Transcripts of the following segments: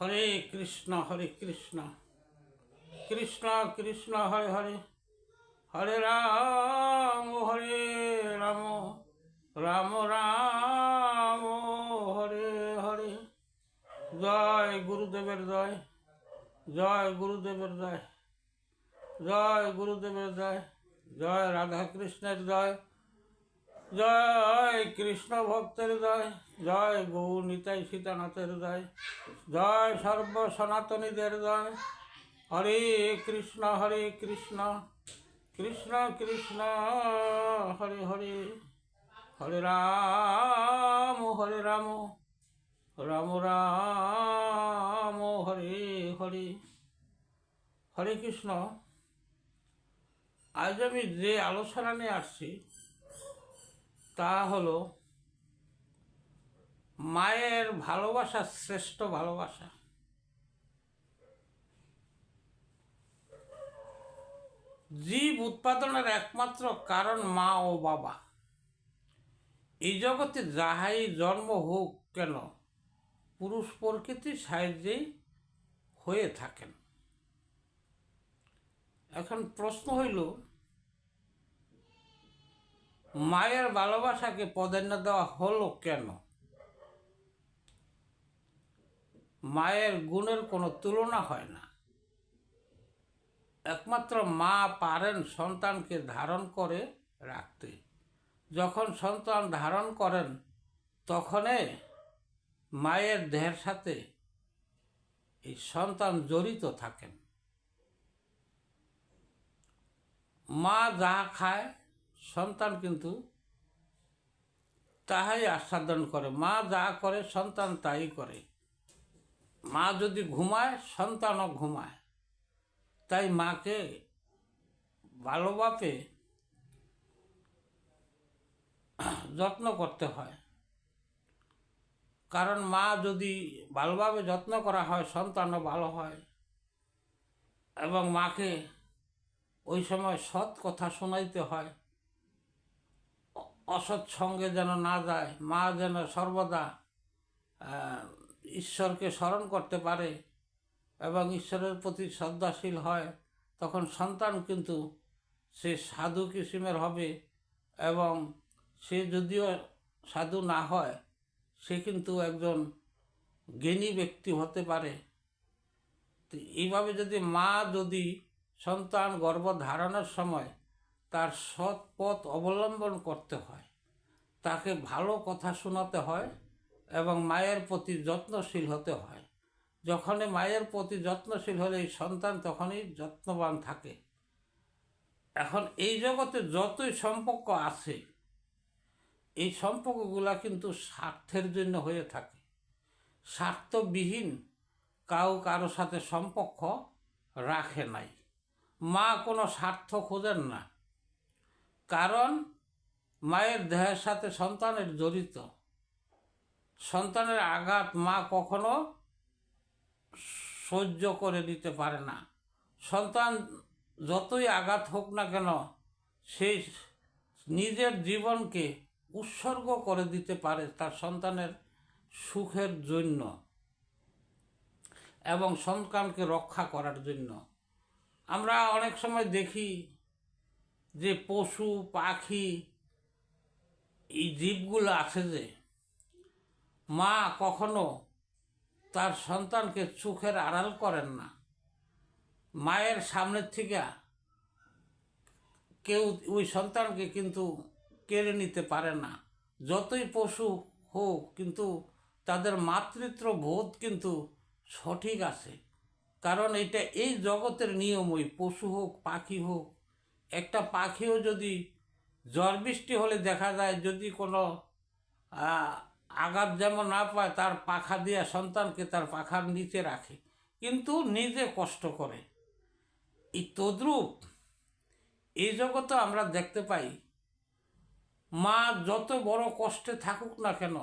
হরে কৃষ্ণ হরে কৃষ্ণ। কৃষ্ণ কৃষ্ণ, হরে হরে। হরে রাম হরে রাম। রাম রাম, হরে হরে। জয় গুরুদেবের জয়। জয় গুরুদেবের জয়। জয় গুরুদেবের জয়। জয় রাধা কৃষ্ণের জয়। জয় কৃষ্ণ ভক্তের জয় জয় গৌর নিতাই সীতানাথের জয় জয় সর্ব সনাতনীদের জয়। হরে কৃষ্ণ হরে কৃষ্ণ কৃষ্ণ কৃষ্ণ, হরে হরে। হরে রাম হরে রাম রাম রাম, হরে হরে। হরে কৃষ্ণ, আজ আমি যে আলোচনা নিয়ে আসছি তা হলো, মায়ের ভালোবাসা শ্রেষ্ঠ ভালোবাসা। জীব উৎপাদনের একমাত্র কারণ মা ও বাবা। এই জগতে যাহাই জন্ম হোক কেন, পুরুষ প্রকৃতির সাহায্যেই হয়ে থাকেন। এখন প্রশ্ন হইল মায়ের ভালোবাসাকে প্রাধান্য দেওয়া হলো কেন? মায়ের গুণের কোনো তুলনা হয় না। একমাত্র মা পারেন সন্তানকে ধারণ করে রাখতে। যখন সন্তান ধারণ করেন, তখনে মায়ের দেহের সাথে এই সন্তান জড়িত থাকেন। মা যা খায় সন্তান কিন্তু তাহাই আস্বাদন করে। মা যা করে, সন্তান তাই করে। মা যদি ঘুমায়, সন্তানও ঘুমায়। তাই মাকে ভালোভাবে যত্ন করতে হয়। কারণ মা যদি ভালোভাবে যত্ন করা হয়, সন্তানও ভালো হয় এবং মাকে ওই সময় সৎ কথা শোনাইতে হয়। অসৎ সঙ্গে যেন না যায়, মা যেন সর্বদা ঈশ্বরকে স্মরণ করতে পারে এবং ঈশ্বরের প্রতি শ্রদ্ধাশীল হয়, তখন সন্তান কিন্তু সে সাধু কিসিমের হবে এবং সে যদিও সাধু না হয়, সে কিন্তু একজন জ্ঞানী ব্যক্তি হতে পারে। এইভাবে যদি মা যদি সন্তান গর্ভ গর্ভধারণের সময় তার সৎ পথ অবলম্বন করতে হয়। তাকে ভালো কথা শোনাতে হয় এবং মায়ের প্রতি যত্নশীল হতে হয়। যখনই মায়ের প্রতি যত্নশীল হলে এই সন্তান তখনই যত্নবান থাকে। এখন এই জগতে যতই সম্পর্ক আছে, এই সম্পর্কগুলা কিন্তু স্বার্থের জন্য হয়ে থাকে। স্বার্থবিহীন কাউ কারও সাথে সম্পর্ক রাখে নাই। মা কোনো স্বার্থ খোঁজেন না। কারণ মায়ের দেহের সাথে সন্তানের জড়িত। সন্তানের আঘাত মা কখনো সহ্য করে নিতে পারে না। সন্তান যতই আঘাত হোক না কেন সেই নিজের জীবনকে উৎসর্গ করে দিতে পারে তার সন্তানের সুখের জন্য এবং সন্তানকে রক্ষা করার জন্য। আমরা অনেক সময় দেখি যে পশু, পাখি, এই জীবগুলো আছে যে, মা কখনো তার সন্তানকে চোখের আড়াল করেন না। মায়ের সামনের থেকে কেউ ওই সন্তানকে কিন্তু কেড়ে নিতে পারে না। যতই পশু হোক, কিন্তু তাদের মাতৃত্ব বোধ কিন্তু সঠিক আছে। কারণ এটা এই জগতের নিয়মই পশু হোক, পাখি হোক একটা পাখিও যদি ঝড় বৃষ্টি হলে দেখা যায় যদি কোনো আঘাত যেমন না পায়, তার পাখা দিয়ে সন্তানকে তার পাখার নিচে রাখে। কিন্তু নিজে কষ্ট করে। এই তদ্রূপ এই জগতে আমরা দেখতে পাই, মা যত বড় কষ্টে থাকুক না কেন,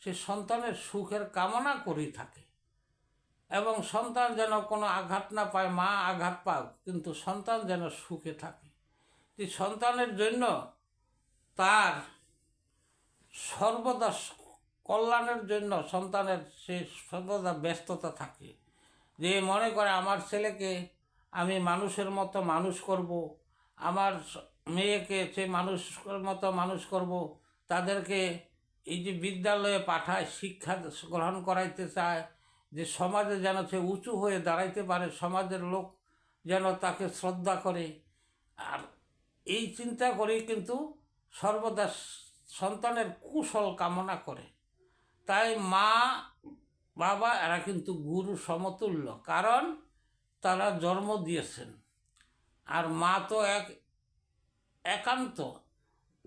সে সন্তানের সুখের কামনা করেই থাকে। এবং সন্তান যেন কোনো আঘাত না পায়, মা আঘাত পাক, কিন্তু সন্তান যেন সুখে থাকে। যে সন্তানের জন্য তার সর্বদা কল্যাণের জন্য সন্তানের সে সর্বদা ব্যস্ততা থাকে। যে মনে করে, আমার ছেলেকে আমি মানুষের মতো মানুষ করব, আমার মেয়েকে সে মানুষের মতো মানুষ করব, তাদেরকে এই যে বিদ্যালয়ে পাঠায়, শিক্ষা গ্রহণ করাইতে চায় যে সমাজে যেন সে উঁচু হয়ে দাঁড়াইতে পারে, সমাজের লোক যেন তাকে শ্রদ্ধা করে। আর এই চিন্তা করেই কিন্তু সর্বদা সন্তানের কুশল কামনা করে। তাই মা, বাবা, এরা কিন্তু গুরু সমতুল্য, কারণ তারা জন্ম দিয়েছেন। আর মা তো এক একান্ত।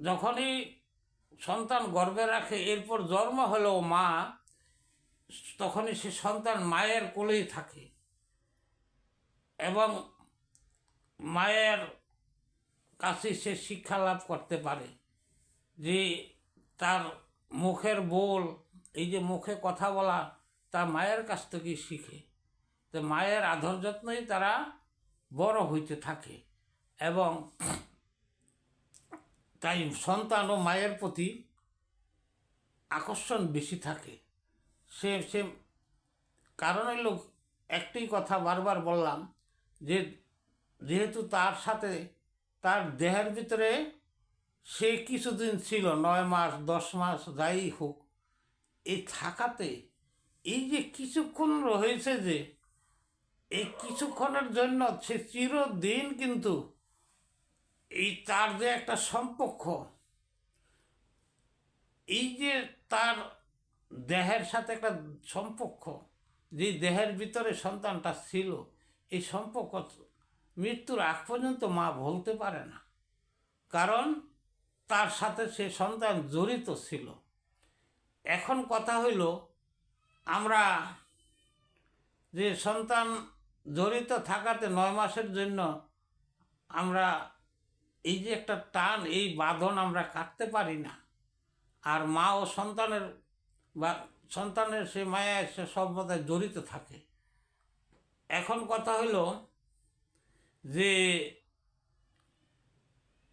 যখনই সন্তান গর্বে রাখে, এরপর জন্ম হলেও মা তখনই সে সন্তান মায়ের কোলেই থাকে। এবং মায়ের কাছে সে শিক্ষা লাভ করতে পারে যে তার মুখের বোল, এই যে মুখে কথা বলা, তা মায়ের কাছ থেকেই শিখে। তো মায়ের আদর যত্নই তারা বড় হইতে থাকে এবং তাই সন্তান ও মায়ের প্রতি আকর্ষণ বেশি থাকে। সে সে কারণ হইল একটি কথা বারবার বললাম যে যেহেতু তার সাথে তার দেহের ভিতরে সে কিছুদিন ছিল, নয় মাস, দশ মাস, যাই হোক এই থাকাতে এই যে কিছুক্ষণ রয়েছে যে এই কিছুক্ষণের জন্য সে চিরদিন কিন্তু এই তার যে একটা সম্পর্ক, এই যে তার দেহের সাথে একটা সম্পর্ক, যে দেহের ভিতরে সন্তানটা ছিল, এই সম্পর্ক মৃত্যুর আগ পর্যন্ত মা বলতে পারে না। কারণ তার সাথে সে সন্তান জড়িত ছিল। এখন কথা হইল, আমরা যে সন্তান জড়িত থাকাতে নয় মাসের জন্য আমরা এই যে একটা টান, এই বাঁধন আমরা কাটতে পারি না। আর মা ও সন্তানের বা সন্তানের সে মায়া সে সর্বদাই জড়িত থাকে। এখন কথা হইল যে,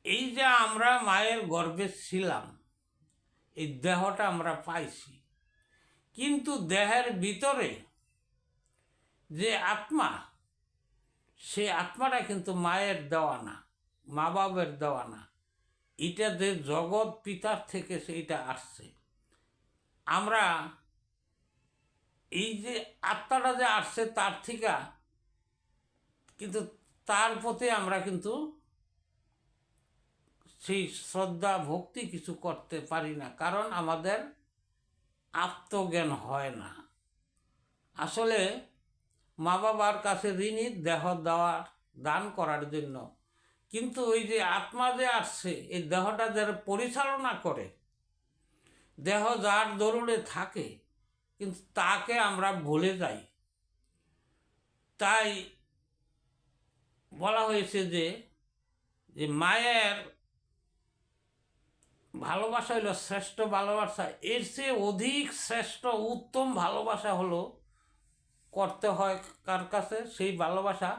এই যে আমরা মায়ের গর্ভে ছিলাম, এই দেহটা আমরা পাইছি। কিন্তু দেহের ভিতরে যে আত্মা, সে আত্মাটা কিন্তু মায়ের দেওয়া না মা বাবার দেওয়া না। এটা যে জগৎ পিতার থেকে সেইটা আসছে। আমরা এই যে আত্মাটা যে আসছে তার থেকে কিন্তু তার প্রতি আমরা কিন্তু সেই শ্রদ্ধা, ভক্তি কিছু করতে পারি না, কারণ আমাদের আত্মজ্ঞান হয় না। আসলে মা বাবার কাছে ঋণী দেহ দেওয়ার, দান করার জন্য। কিন্তু ওই যে আত্মা যে আসছে, এই দেহটা যারা পরিচালনা করে দেহ যার দরুড়ে থাকে, কিন্তু তাকে আমরা ভুলে যাই। তাই বলা হয়েছে যে যে মায়ের ভালোবাসা হলো শ্রেষ্ঠ ভালোবাসা। এর চেয়ে অধিক শ্রেষ্ঠ, উত্তম ভালোবাসা হলো করতে হয় কার কাছে? সেই ভালোবাসা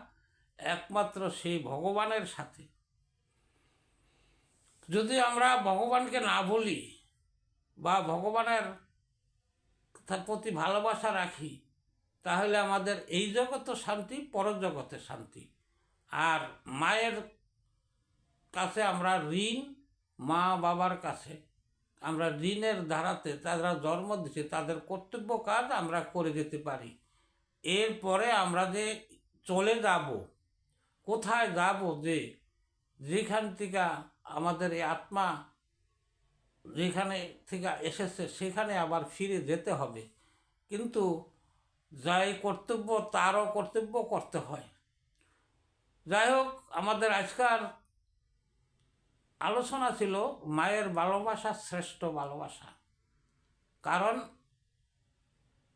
একমাত্র সেই ভগবানের সাথে। যদি আমরা ভগবানকে না বলি বা ভগবানের তার প্রতি ভালোবাসা রাখি, তাহলে আমাদের এই জগৎও শান্তি পরজগতে শান্তি। আর মায়ের কাছে আমরা ঋণ, মা বাবার কাছে আমরা ঋণের ধারাতে তারা জন্ম দিচ্ছে তাদের কর্তব্য কাজ আমরা করে যেতে পারি। এরপরে আমরা যে চলে যাব, কোথায় যাব যে, যেখান থেকে আমাদের এই আত্মা যেখানে থেকে এসেছে, সেখানে আবার ফিরে যেতে হবে। কিন্তু যাই কর্তব্য, তারও কর্তব্য করতে হয়। যাই হোক, আমাদের আজকাল আলোচনা ছিল মায়ের ভালোবাসা শ্রেষ্ঠ ভালোবাসা। কারণ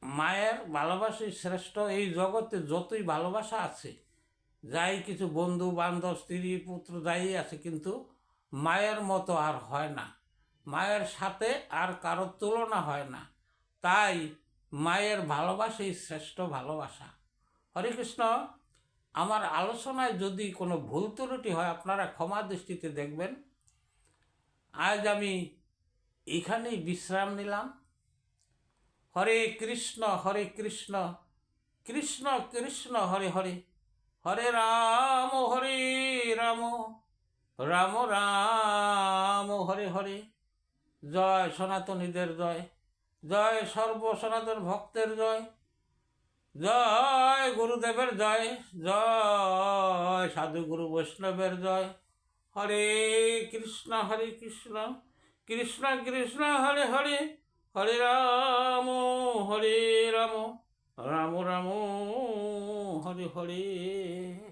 মায়ের ভালোবাসাই শ্রেষ্ঠ এই জগতে যতই ভালোবাসা আছে, যাই কিছু বন্ধু বান্ধব স্ত্রী পুত্র যাই আছে, কিন্তু মায়ের মতো আর হয় না। মায়ের সাথে আর কারোর তুলনা হয় না। তাই মায়ের ভালোবাসাই শ্রেষ্ঠ ভালোবাসা। হরে কৃষ্ণ, আমার আলোচনায় যদি কোনো ভুল ত্রুটি হয়, আপনারা ক্ষমা দৃষ্টিতে দেখবেন। আজ আমি এখানেই বিশ্রাম নিলাম। হরে কৃষ্ণ হরে কৃষ্ণ কৃষ্ণ কৃষ্ণ, হরে হরে। হরে রাম হরে রাম রাম রাম, হরে হরে। জয় সনাতনীদের জয়। জয় সর্ব সনাতন ভক্তের জয়। জয় গুরুদেবের জয়। জয় সাধু গুরু বৈষ্ণবের জয়। হরে কৃষ্ণ হরে কৃষ্ণ। কৃষ্ণ কৃষ্ণ, হরে হরে। হরে রাম হরে রাম। রাম রাম, হরে হরে।